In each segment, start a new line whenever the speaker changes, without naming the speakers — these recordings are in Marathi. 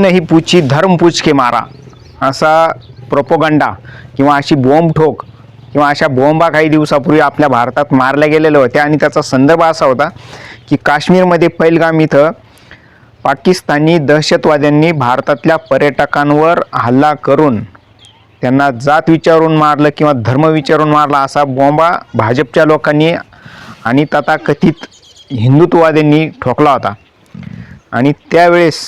नाही पूची धर्म पूछ के मारा. असा प्रोपोगंडा किंवा अशी बॉम्ब ठोक किंवा अशा बॉम्बा काही दिवसापूर्वी आपल्या भारतात मारल्या गेलेल्या होत्या. आणि त्याचा संदर्भ असा होता की काश्मीरमध्ये पैलगाम इथं पाकिस्तानी दहशतवाद्यांनी भारतातल्या पर्यटकांवर हल्ला करून त्यांना जात विचारून मारलं किंवा धर्म विचारून मारला असा बॉम्बा भाजपच्या लोकांनी आणि तथाकथित हिंदुत्ववाद्यांनी ठोकला होता. आणि त्यावेळेस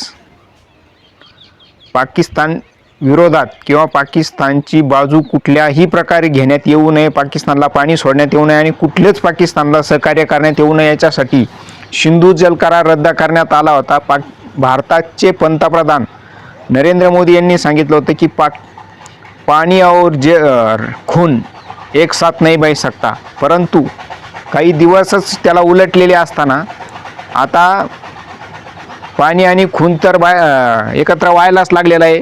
पाकिस्तान विरोधात किंवा पाकिस्तानची बाजू कुठल्याही प्रकारे घेण्यात येऊ नये पाकिस्तानला पाणी सोडण्यात येऊ नये आणि कुठलेच पाकिस्तानला सहकार्य करण्यात येऊ नये याच्यासाठी सिंधू जल करार रद्द करण्यात आला होता. पाक भारताचे पंतप्रधान नरेंद्र मोदी यांनी सांगितलं होतं की पाक पाणी और जे खून एक साथ नाही बह सकता परंतु काही दिवसच त्याला उलटलेले असताना आता पाणी आणि खून तर बाय एकत्र व्हायलाच लागलेलं आहे.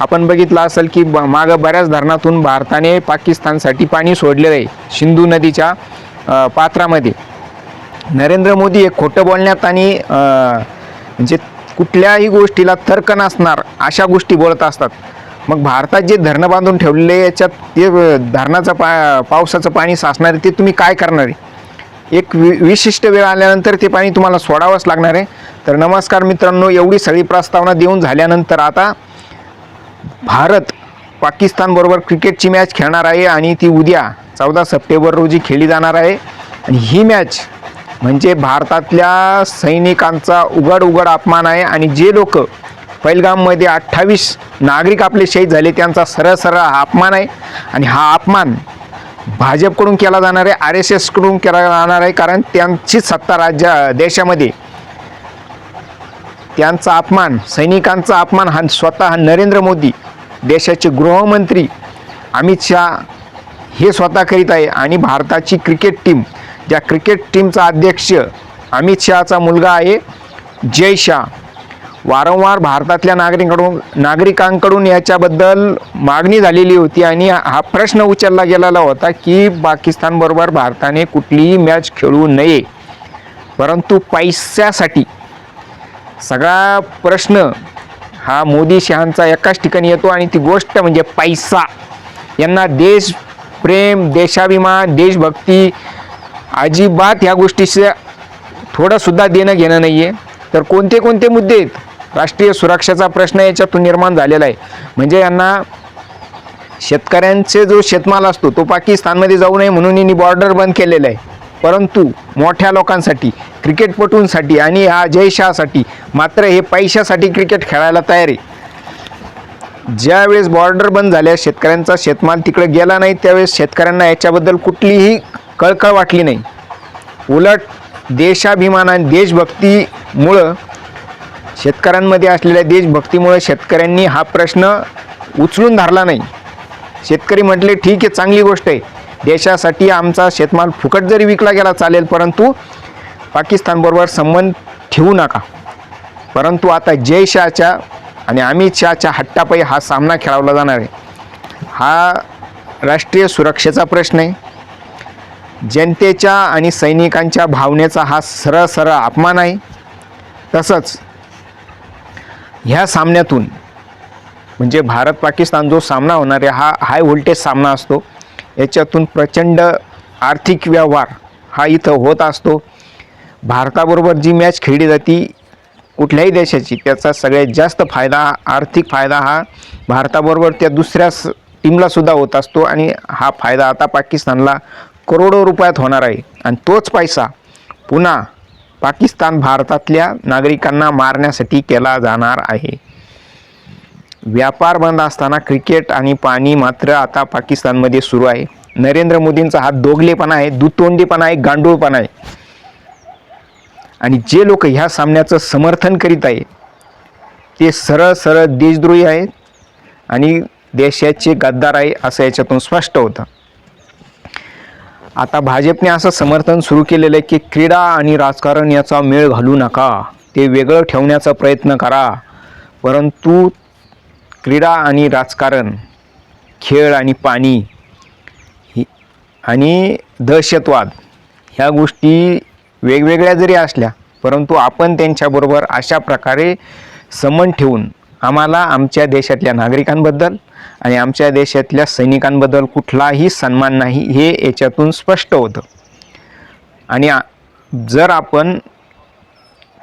आपण बघितलं असेल की ब मागं बऱ्याच धरणातून भारताने पाकिस्तानसाठी पाणी सोडलेलं आहे सिंधू नदीच्या पात्रामध्ये. नरेंद्र हे एक खोटं बोलण्यात आणि म्हणजे कुठल्याही गोष्टीला तर्क नसणार अशा गोष्टी बोलत असतात. मग भारतात जे धरणं बांधून ठेवलेले याच्यात ते धरणाचं पा पावसाचं पाणी साचणार आहे ते तुम्ही काय करणार आहे? एक वि विशिष्ट वेळ आल्यानंतर ते पाणी तुम्हाला सोडावंच लागणार आहे. तर नमस्कार मित्रांनो एवढी सगळी प्रस्तावना देऊन झाल्यानंतर आता भारत पाकिस्तानबरोबर क्रिकेटची मॅच खेळणार आहे आणि ती उद्या चौदा सप्टेंबर रोजी खेळली जाणार आहे. आणि ही मॅच म्हणजे भारतातल्या सैनिकांचा उघड उघड अपमान आहे आणि जे लोक पैलगाममध्ये अठ्ठावीस नागरिक आपले शहीद झाले त्यांचा सरळ सरळ हा अपमान आहे. आणि हा अपमान भाजपकडून केला जाणार आहे आर एस एसकडून केला जाणार आहे कारण त्यांची सत्ता राज्या देशामध्ये त्यांचा अपमान सैनिकांचा अपमान हा स्वतः नरेंद्र मोदी देशाचे गृहमंत्री अमित शहा हे स्वतः करीत आहे. आणि भारताची क्रिकेट टीम ज्या क्रिकेट टीमचा अध्यक्ष अमित शहाचा मुलगा आहे जय शाह. वारंवार भारतातल्या नागरिकांकडून नागरिकांकडून याच्याबद्दल मागणी झालेली होती आणि हा प्रश्न उचलला गेलेला होता की पाकिस्तानबरोबर भारताने कुठलीही मॅच खेळू नये. परंतु पैशासाठी सगळा प्रश्न हा मोदी शहांचा एकाच ठिकाणी येतो आणि ती गोष्ट म्हणजे पैसा. यांना देश प्रेम देशाभिमान देशभक्ती अजिबात ह्या गोष्टीचं थोडंसुद्धा देणं घेणं नाही आहे तर कोणते कोणते मुद्दे आहेत? राष्ट्रीय सुरक्षेचा प्रश्न याच्यातून निर्माण झालेला आहे. म्हणजे यांना शेतकऱ्यांचे जो शेतमाल असतो तो पाकिस्तानमध्ये जाऊ नये म्हणून यांनी बॉर्डर बंद केलेलं आहे. परंतु मोठ्या लोकांसाठी क्रिकेटपटूंसाठी आणि ह्या जयशाहसाठी मात्र हे पैशासाठी क्रिकेट खेळायला तयारी. ज्यावेळेस बॉर्डर बंद झाल्या शेतकऱ्यांचा शेतमाल तिकडे गेला नाही त्यावेळेस शेतकऱ्यांना याच्याबद्दल कुठलीही कळकळ वाटली नाही. उलट देशाभिमान आणि देशभक्तीमुळं शेतकऱ्यांमध्ये असलेल्या देशभक्तीमुळे शेतकऱ्यांनी हा प्रश्न उचलून धरला नाही. शेतकरी म्हटले ठीक आहे चांगली गोष्ट आहे. देशासाठी आमचा शेतमाल फुकट जरी विकला गेला चालेल परंतु पाकिस्तानबरोबर संबंध ठेवू नका. परंतु आता जय शहाच्या आणि अमित शहाच्या हट्टापायी हा सामना खेळवला जाणार आहे. हा राष्ट्रीय सुरक्षेचा प्रश्न आहे. जनतेच्या आणि सैनिकांच्या भावनेचा हा सरळ सरळ अपमान आहे. तसंच ह्या सामन्यातून म्हणजे भारत पाकिस्तान जो सामना होणार आहे हा हाय व्होल्टेज सामना असतो. याच्यातून प्रचंड आर्थिक व्यवहार हा इथं होत असतो. भारताबरोबर जी मॅच खेळली जाती कुठल्याही देशाची त्याचा सगळ्यात जास्त फायदा आर्थिक फायदा हा भारताबरोबर त्या दुसऱ्या टीमलासुद्धा होत असतो आणि हा फायदा आता पाकिस्तानला करोडो रुपयात होणार आहे. आणि तोच पैसा पुन्हा पाकिस्तान भारतातल्या नागरिकांना मारण्यासाठी केला जाणार आहे. व्यापार बंद असताना क्रिकेट आणि पाणी मात्र आता पाकिस्तानमध्ये सुरू आहे. नरेंद्र मोदींचा हा दोगलेपणा आहे दुतोंडीपणा आहे गांडूळपणा आहे. आणि जे लोक ह्या सामन्याचं समर्थन करीत आहे ते सरळ सरळ देशद्रोही आहेत आणि देशाचे गद्दार आहे असं याच्यातून स्पष्ट होतं. आता भाजपने असं समर्थन सुरू केलेलं आहे की क्रीडा आणि राजकारण याचा मेळ घालू नका ते वेगळं ठेवण्याचा प्रयत्न करा. परंतु क्रीडा आणि राजकारण खेळ आणि पाणी ही आणि दहशतवाद ह्या गोष्टी वेगवेगळ्या जरी असल्या परंतु आपण त्यांच्याबरोबर अशा प्रकारे समन ठेवून आम्हाला आमच्या देशातल्या नागरिकांबद्दल आणि आमच्या देशातल्या सैनिकांबद्दल कुठलाही सन्मान नाही हे याच्यातून स्पष्ट होतं. आणि जर आपण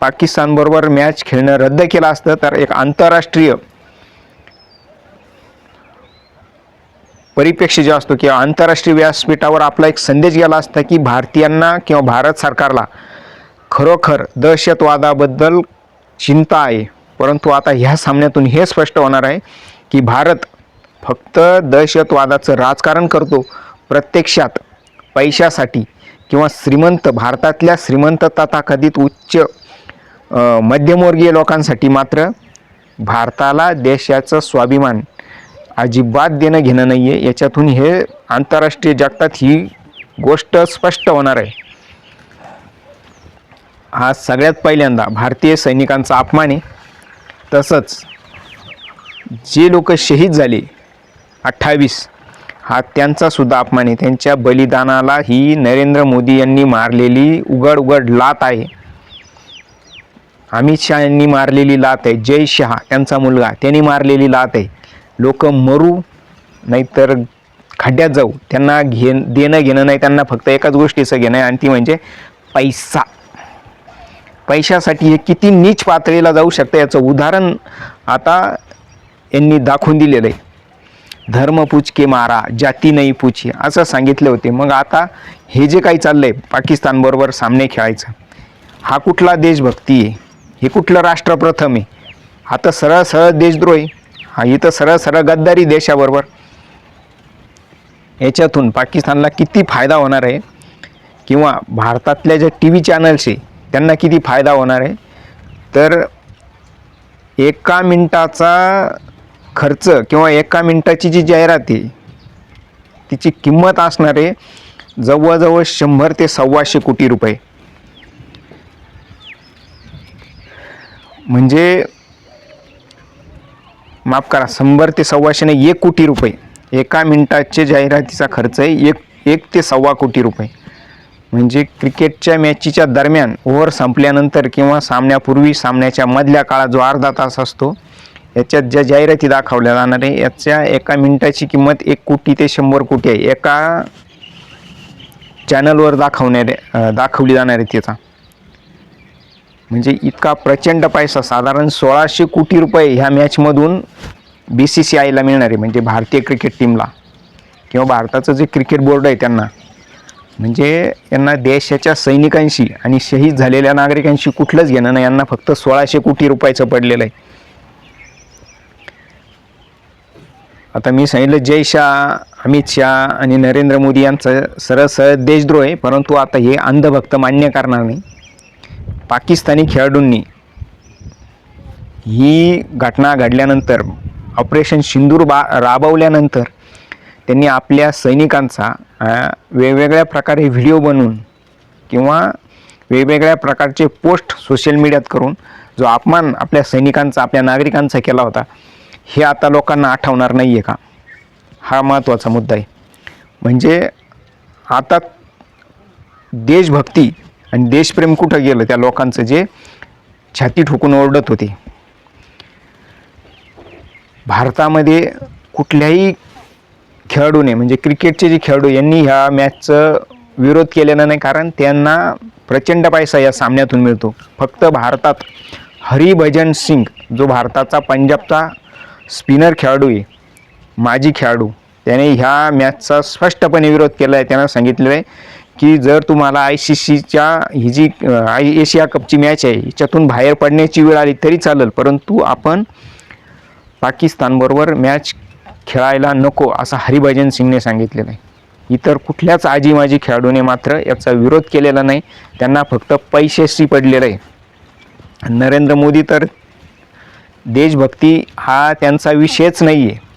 पाकिस्तानबरोबर मॅच खेळणं रद्द केलं असतं तर एक आंतरराष्ट्रीय परिप्रेक्ष्य जो असतो किंवा आंतरराष्ट्रीय व्यासपीठावर आपला एक संदेश गेला असता की भारतीयांना किंवा भारत सरकारला खरोखर दहशतवादाबद्दल चिंता आहे. परंतु आता ह्या सामन्यातून हे स्पष्ट होणार आहे की भारत फक्त दहशतवादाचं राजकारण करतो प्रत्यक्षात पैशासाठी किंवा श्रीमंत भारतातल्या श्रीमंत तथाकथित उच्च मध्यमवर्गीय लोकांसाठी मात्र भारताला देशाचं स्वाभिमान अजिबात देणं घेणं नाही आहे याच्यातून हे आंतरराष्ट्रीय जगतात ही गोष्ट स्पष्ट होणार आहे. हा सगळ्यात पहिल्यांदा भारतीय सैनिकांचा अपमान आहे. तसंच जे लोक शहीद झाले अठ्ठावीस हा त्यांचासुद्धा अपमान आहे. त्यांच्या बलिदानाला ही नरेंद्र मोदी यांनी मारलेली उघड उघड लात आहे. अमित शहा यांनी मारलेली लात आहे. जय शहा त्यांचा मुलगा त्यांनी मारलेली लात आहे. लोक मरू नाहीतर खड्ड्यात जाऊ. त्यांना घे देणं घेणं नाही त्यांना फक्त एकाच गोष्टीचं घेणं आहे आणि ती म्हणजे पैसा. पैशासाठी हे किती नीच पातळीला जाऊ शकतं याचं उदाहरण आता यांनी दाखवून दिलेलं आहे. धर्म के मारा जाती नाही पूछी असं सांगितले होते. मग आता हे जे काही चाललंय पाकिस्तानबरोबर सामने खेळायचं. हा कुठला देशभक्ती आहे? हे कुठलं राष्ट्रप्रथम आहे? हा तर सरळ सरळ देशद्रोही. हा इथं सरळ सरळ गद्दारी देशाबरोबर. याच्यातून पाकिस्तानला किती फायदा होणार आहे? किंवा भारतातल्या ज्या टी व्ही चॅनल्स आहे त्यांना किती फायदा होणार आहे? तर एका मिनटाचा खर्च किंवा एका मिनटाची जी जाहिरात आहे तिची किंमत असणार आहे जवळजवळ शंभर ते सव्वाशे कोटी रुपये. म्हणजे माफ करा शंभर ते सव्वाशे नाही एक कोटी रुपये. एका मिनिटाचे जाहिरातीचा खर्च आहे एक एक ते सव्वा कोटी रुपये. म्हणजे क्रिकेटच्या मॅचीच्या दरम्यान ओव्हर संपल्यानंतर किंवा सामन्यापूर्वी सामन्याच्या मधल्या काळात जो अर्धा तास असतो याच्यात ज्या जाहिराती दाखवल्या जाणार आहे याच्या एका मिनिटाची किंमत एक कोटी ते शंभर कोटी आहे. एका चॅनलवर दाखवणारे दाखवली जाणार आहे त्याचा. म्हणजे इतका प्रचंड पैसा साधारण सोळाशे कोटी रुपये ह्या मॅचमधून बी सी सी आयला मिळणार आहे म्हणजे भारतीय क्रिकेट टीमला किंवा भारताचं जे क्रिकेट बोर्ड आहे त्यांना. म्हणजे यांना देशाच्या सैनिकांशी आणि शहीद झालेल्या नागरिकांशी कुठलंच घेणं नाही. यांना फक्त सोळाशे कोटी रुपयाचं पडलेलं आहे. आता मी सांगितलं जय शाह अमित शाह आणि नरेंद्र मोदी यांचं सरळ सरळ देशद्रोह आहे परंतु आता हे अंधभक्त मान्य करणार नाही. पाकिस्तानी खेळाडूंनी ही घटना घडल्यानंतर ऑपरेशन सिंदूर बा राबवल्यानंतर त्यांनी आपल्या सैनिकांचा वेगवेगळ्या प्रकारे व्हिडिओ बनवून किंवा वेगवेगळ्या प्रकारचे पोस्ट सोशल मीडियात करून जो अपमान आपल्या सैनिकांचा आपल्या नागरिकांचा केला होता हे आता लोकांना आठवणार नाही आहे का? हा महत्त्वाचा मुद्दा आहे. म्हणजे आता देशभक्ती आणि देशप्रेम कुठं गेलं? त्या लोकांचं जे छाती ठोकून ओरडत होते. भारतामध्ये कुठल्याही खेळाडूने म्हणजे क्रिकेटचे जे खेळाडू यांनी ह्या मॅचचं विरोध केलेला नाही. कारण त्यांना प्रचंड पैसा या सामन्यातून मिळतो. फक्त भारतात हरिभजन सिंग जो भारताचा पंजाबचा स्पिनर खेळाडू आहे माजी खेळाडू त्याने ह्या मॅचचा स्पष्टपणे विरोध केला आहे त्यांना सांगितलेलं आहे की जर तुम्हाला आय सी सीच्या ही जी आय एशिया कपची मॅच आहे हिच्यातून बाहेर पडण्याची वेळ आली तरी चालेल परंतु आपण पाकिस्तानबरोबर मॅच खेळायला नको असं हरिभजन सिंगने सांगितलेलं आहे. इतर कुठल्याच आजी माजी खेळाडूने मात्र याचा विरोध केलेला नाही. त्यांना फक्त पैशाशी पडलेलं आहे. नरेंद्र मोदी तर देशभक्ती हा त्यांचा विषयच नाही आहे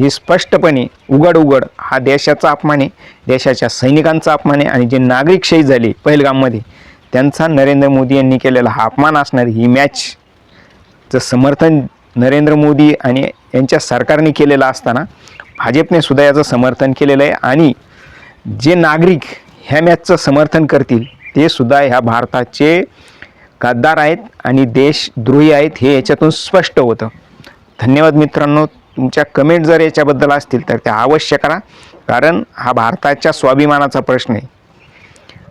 ही स्पष्टपणे उघड उघड हा देशाचा अपमान आहे देशाच्या सैनिकांचा अपमान आहे आणि जे नागरिक शहीद झाले पहिलगाममध्ये त्यांचा नरेंद्र मोदी यांनी केलेला हा अपमान असणारी ही मॅचचं समर्थन नरेंद्र मोदी आणि यांच्या सरकारने केलेलं असताना भाजपने सुद्धा याचं समर्थन केलेलं आहे आणि जे नागरिक ह्या मॅचचं समर्थन करतील ते सुद्धा ह्या भारताचे गद्दार आहेत आणि देशद्रोही आहेत हे याच्यातून स्पष्ट होतं. धन्यवाद मित्रांनो. तुमच्या कमेंट जर याच्याबद्दल असतील तर त्या अवश्य करा. कारण हा भारताच्या स्वाभिमानाचा प्रश्न आहे.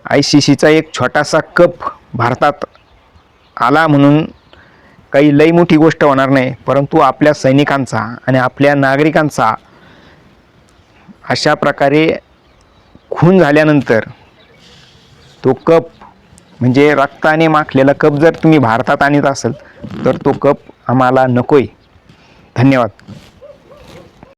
आय सी सीचा एक छोटासा कप भारतात आला म्हणून काही लई मोठी गोष्ट होणार नाही. परंतु आपल्या सैनिकांचा आणि आपल्या नागरिकांचा अशा प्रकारे खून झाल्यानंतर तो कप म्हणजे रक्ताने माखलेला कप जर तुम्ही भारतात आणत असाल तर तो कप आम्हाला नकोय. धन्यवाद.